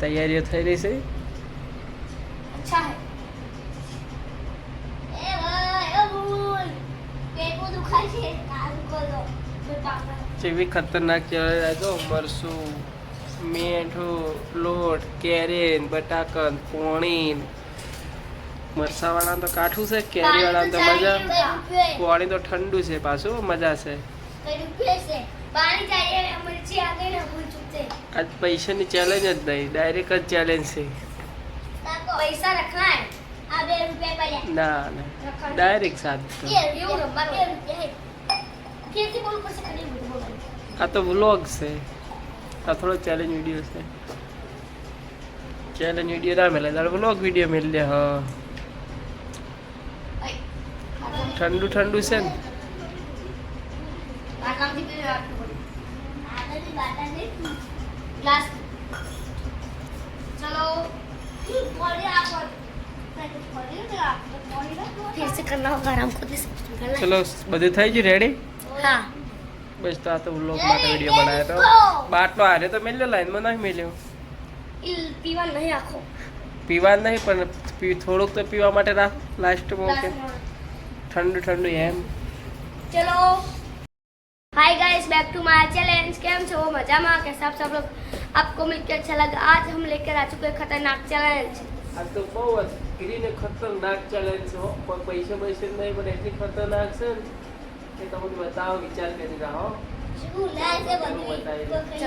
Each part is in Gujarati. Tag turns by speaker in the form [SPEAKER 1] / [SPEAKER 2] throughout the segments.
[SPEAKER 1] તૈયારીઓ થઈ રહી છે. જેવી ખતરનાક કહેવાય મરસું મીઠું લોટ કેરેન બટાકન પોણી મરસાવાળા તો કાઠું છે કેરીવાળા તો મજા. પોણી તો ઠંડુ છે પાછું મજા છે.
[SPEAKER 2] પાણી ચાહીએ
[SPEAKER 1] આજ પૈસાની ચેલેન્જ જ નહીં ડાયરેક્ટ જ ચેલેન્જ છે.
[SPEAKER 2] પૈસા રખના આ બે રૂપિયા પડ્યા.
[SPEAKER 1] ના ના. ડાયરેક્ટ
[SPEAKER 2] સાથ
[SPEAKER 1] આ તો વ્લોગ છે. આ થોડો ચેલેન્જ વીડિયો છે. ચેલેન્જ વીડિયો ના મળે તારે વ્લોગ વીડિયો મળે હા. ઠંડુ ઠંડુ છે ને?
[SPEAKER 2] આ કામથી भी आपको बोल आगे भी बाटा दे ग्लास चलो पौड़ी आप फिर से करना होगा आराम खुद ही सब करना
[SPEAKER 1] ચલો બધું થઈ ગયું રેડી
[SPEAKER 2] हाँ
[SPEAKER 1] બસ તો આ તો વ્લોગ માટે વિડીયો બનાવ્યો તો બાટલો હારે તો મેલ્યો લાઈનમાં નહીં મેલ્યો
[SPEAKER 2] इल पीवा नहीं आखो
[SPEAKER 1] પીવા નહીં પણ પી- થોડુંક તો પીવા માટે રાખ લાસ્ટમાં કે ઠંડુ ઠંડુ એમ
[SPEAKER 2] चलो hi guys back to my challenge केम छो मजा में कैसे आप सब लोग आपको मिलकर अच्छा लगा आज हम लेकर आ चुके हैं खतरनाक चैलेंज
[SPEAKER 1] આ તો બહુ જ ગ્રીન ખતરનાક ચેલેન્જ છે હો. પણ પૈસા પૈસા નહીં પણ એટલી ખતરનાક છે ને કે તમને બતાવો વિચાર કરી રહો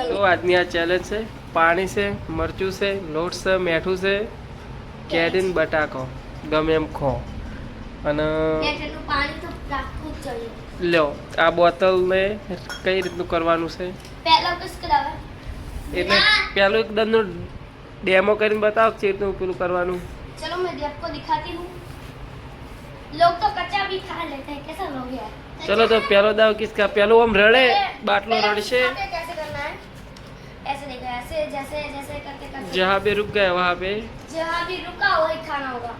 [SPEAKER 1] તો આજની આ ચેલેન્જ છે પાણી છે મરચું છે લોટ છે મેઠું છે કેરીન બટાકો ગમે એમ ખો અને
[SPEAKER 2] ઠંડુ પાણી તો રાખવું જ જોઈએ
[SPEAKER 1] લ્યો આ બોટલને કઈ રીતનું કરવાનું છે
[SPEAKER 2] પહેલા કિસ કરાવે
[SPEAKER 1] એટલે પેલું એક દંડનું ડેમો કરીને બતાવો કે રીતનું પેલું કરવાનું
[SPEAKER 2] चलो मैं भी आपको दिखाती हूँ लोग तो कच्चा भी खा लेते हैं कैसा लोग यार
[SPEAKER 1] ચલો તો પેલો દાવ કિસકા પેલું આમ રડે બાટલો રડશે
[SPEAKER 2] यहाँ पे कैसे करना है ऐसे देखो ऐसे जैसे जैसे करते करते
[SPEAKER 1] जहाँ पे रुक गए वहाँ पे
[SPEAKER 2] जहाँ भी रुका वही खाना होगा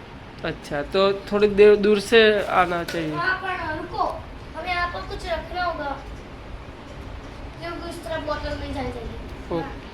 [SPEAKER 1] अच्छा तो थोड़ी देर दूर से आना चाहिए
[SPEAKER 2] वहाँ पर रुको हमें यहाँ पर कुछ रखना होगा क्योंकि उस तरफ बोतल नहीं जानी चाहिए
[SPEAKER 1] Oh.